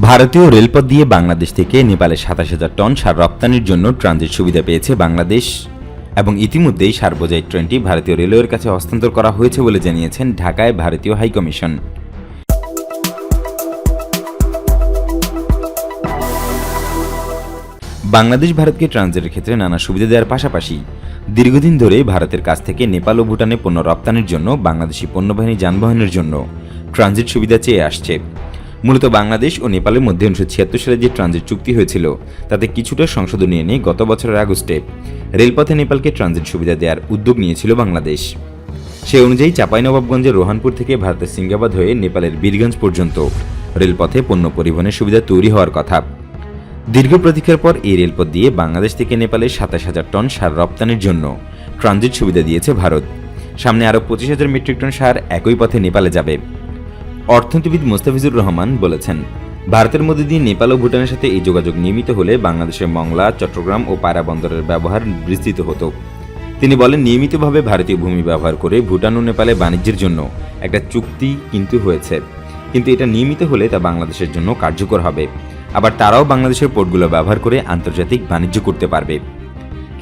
ভারতীয় রেলপথ দিয়ে বাংলাদেশ থেকে নেপালে সাতাশ হাজার টন সার রপ্তানির জন্য ট্রানজিট সুবিধা পেয়েছে বাংলাদেশ এবং ইতিমধ্যেই সার বোঝাই ট্রেনটি ভারতীয় রেলওয়ের কাছে হস্তান্তর করা হয়েছে বলে জানিয়েছেন ঢাকায় ভারতীয় হাইকমিশন। বাংলাদেশ ভারতকে ট্রানজিটের ক্ষেত্রে নানা সুবিধা দেওয়ার পাশাপাশি দীর্ঘদিন ধরে ভারতের কাছ থেকে নেপাল ও ভুটানে পণ্য রপ্তানির জন্য বাংলাদেশি পণ্যবাহিনী যানবাহনের জন্য ট্রানজিট সুবিধা চেয়ে আসছে। মূলত বাংলাদেশ ও নেপালের মধ্যে উনিশশো ছিয়াত্তর সালে যে ট্রানজিট চুক্তি হয়েছিল, তাতে কিছুটা সংশোধনী এনে গত বছরের আগস্টে রেলপথে নেপালকে ট্রানজিট সুবিধা দেওয়ার উদ্যোগ নিয়েছিল বাংলাদেশ। সে অনুযায়ী চাঁপাইনবাবগঞ্জের রোহানপুর থেকে ভারতের সিঙ্গাবাদ হয়ে নেপালের বীরগঞ্জ পর্যন্ত রেলপথে পণ্য পরিবহনের সুবিধা তৈরি হওয়ার কথা। দীর্ঘ প্রতীক্ষার পর এই রেলপথ দিয়ে বাংলাদেশ থেকে নেপালে সাতাশ হাজার টন সার রপ্তানির জন্য ট্রানজিট সুবিধা দিয়েছে ভারত। সামনে আরও পঁচিশ হাজার মেট্রিক টন সার একই পথে নেপালে যাবে। অর্থনীতিবিদ মোস্তাফিজুর রহমান বলেছেন, ভারতের মধ্যে দিয়ে নেপাল ও ভুটানের সাথে এই যোগাযোগ নিয়মিত হলে বাংলাদেশের মংলা, চট্টগ্রাম ও পায়রা বন্দরের ব্যবহার বিস্তৃত হতো। তিনি বলেন, নিয়মিতভাবে ভারতীয় ভূমি ব্যবহার করে ভুটান ও নেপালে বাণিজ্যের জন্য একটা চুক্তি কিন্তু হয়েছে। কিন্তু এটা নিয়মিত হলে তা বাংলাদেশের জন্য কার্যকর হবে। আবার তারাও বাংলাদেশের পোর্টগুলো ব্যবহার করে আন্তর্জাতিক বাণিজ্য করতে পারবে।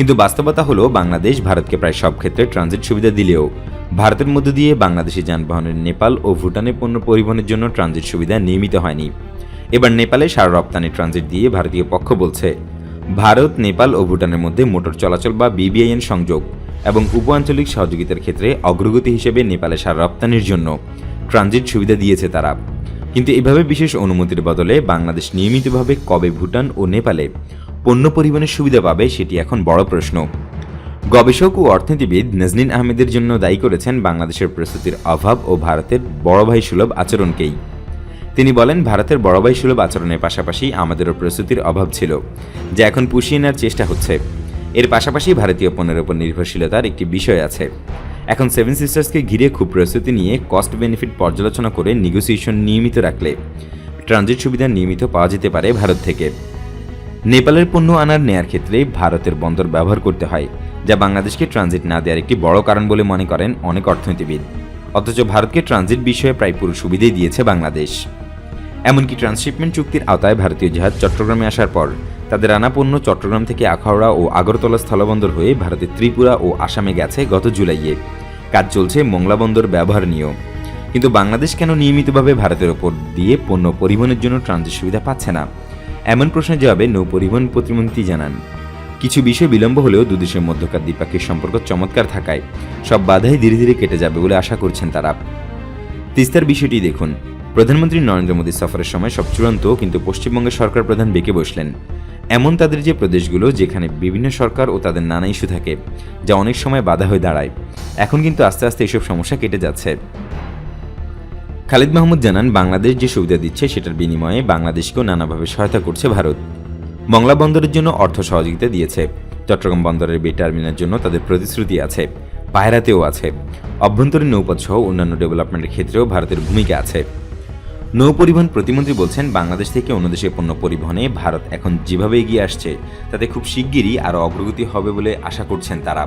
কিন্তু বাস্তবতা হলো, বাংলাদেশ ভারতকে প্রায় সব ক্ষেত্রে ট্রানজিট সুবিধা দিলেও, ভারতের মধ্য দিয়ে বাংলাদেশি যানবাহনের নেপাল ও ভুটানে পণ্য পরিবহনের জন্য ট্রানজিট সুবিধা নিয়মিত হয়নি। এবার নেপালে সার রপ্তানি ট্রানজিট দিয়ে ভারতীয় পক্ষ বলছে, ভারত, নেপাল ও ভুটানের মধ্যে মোটর চলাচল বা বিবিআইএন সংযোগ এবং উপ আঞ্চলিক সহযোগিতার ক্ষেত্রে অগ্রগতি হিসেবে নেপালে সার রপ্তানির জন্য ট্রানজিট সুবিধা দিয়েছে তারা। কিন্তু এভাবে বিশেষ অনুমতির বদলে বাংলাদেশ নিয়মিতভাবে কবে ভুটান ও নেপালে পণ্য পরিবহনের সুবিধা পাবে সেটি এখন বড় প্রশ্ন। গবেষক ও অর্থনীতিবিদ নাজনীন আহমেদের জন্য দায়ী করেছেন বাংলাদেশের প্রস্তুতির অভাব ও ভারতের বড় ভাই সুলভ আচরণকেই। তিনি বলেন, ভারতের বড় ভাই সুলভ আচরণের পাশাপাশি আমাদেরও প্রস্তুতির অভাব ছিল, যা এখন পুষিয়ে নেওয়ার চেষ্টা হচ্ছে। এর পাশাপাশি ভারতীয় পণ্যের উপর নির্ভরশীলতার একটি বিষয় আছে। এখন সেভেন সিস্টার্সকে ঘিরে খুব প্রস্তুতি নিয়ে কস্ট বেনিফিট পর্যালোচনা করে নেগোসিয়েশন নিয়মিত রাখলে ট্রানজিট সুবিধা নিয়মিত পাওয়া যেতে পারে ভারত থেকে। নেপালের পণ্য আনার নেয়ার ক্ষেত্রে ভারতের বন্দর ব্যবহার করতে হয়, যা বাংলাদেশকে ট্রানজিট না দেওয়ার একটি বড় কারণ বলে মনে করেন অনেক অর্থনীতিবিদ। অথচ ভারতকে ট্রানজিট বিষয়ে প্রায় পুরো সুবিধাই দিয়েছে বাংলাদেশ। এমনকি ট্রান্সশিপমেন্ট চুক্তির আওতায় ভারতীয় জাহাজ চট্টগ্রামে আসার পর তাদের আনা পণ্য চট্টগ্রাম থেকে আখাউড়া ও আগরতলা স্থলবন্দর হয়ে ভারতের ত্রিপুরা ও আসামে গেছে গত জুলাইয়ে। কাজ চলছে মোংলা বন্দর ব্যবহার নিয়েও। কিন্তু বাংলাদেশ কেন নিয়মিতভাবে ভারতের ওপর দিয়ে পণ্য পরিবহনের জন্য ট্রানজিট সুবিধা পাচ্ছে না? এমন প্রশ্নের জবাবে নৌ পরিবহন প্রতিমন্ত্রী জানান। কিছু বিষয় বিলম্ব হলেও দুদেশের মধ্যকার দ্বিপাক্ষিক সম্পর্ক চমৎকার থাকায় সব বাধাই ধীরে ধীরে কেটে যাবে বলে আশা করছেন তারা। তিস্তার বিষয়টি দেখুন। প্রধানমন্ত্রী নরেন্দ্র মোদী সফরের সময় সব চূড়ান্ত কিন্তু পশ্চিমবঙ্গের সরকার প্রধান বেঁকে বসলেন। এমন তাদের যে প্রদেশগুলো যেখানে বিভিন্ন সরকার ও তাদের নানা ইস্যু থাকে, যা অনেক সময় বাধা হয়ে দাঁড়ায়। এখন কিন্তু আস্তে আস্তে এসব সমস্যা কেটে যাচ্ছে। খালিদ মাহমুদ জানান, বাংলাদেশ যে সুবিধা দিচ্ছে সেটার বিনিময়ে বাংলাদেশকেও নানাভাবে সহায়তা করছে ভারত। মংলা বন্দরের জন্য অর্থ সহযোগিতা দিয়েছে। চট্টগ্রাম বন্দরের বে টার্মিনালের জন্য তাদের প্রতিশ্রুতি আছে, পায়রাতেও আছে। অভ্যন্তরীণ নৌপথ সহ অন্যান্য ডেভেলপমেন্টের ক্ষেত্রেও ভারতের ভূমিকা আছে। নৌ পরিবহন প্রতিমন্ত্রী বলছেন, বাংলাদেশ থেকে অন্য দেশে পণ্য পরিবহনে ভারত এখন যেভাবে এগিয়ে আসছে, তাতে খুব শিগগিরই আরও অগ্রগতি হবে বলে আশা করছেন তারা।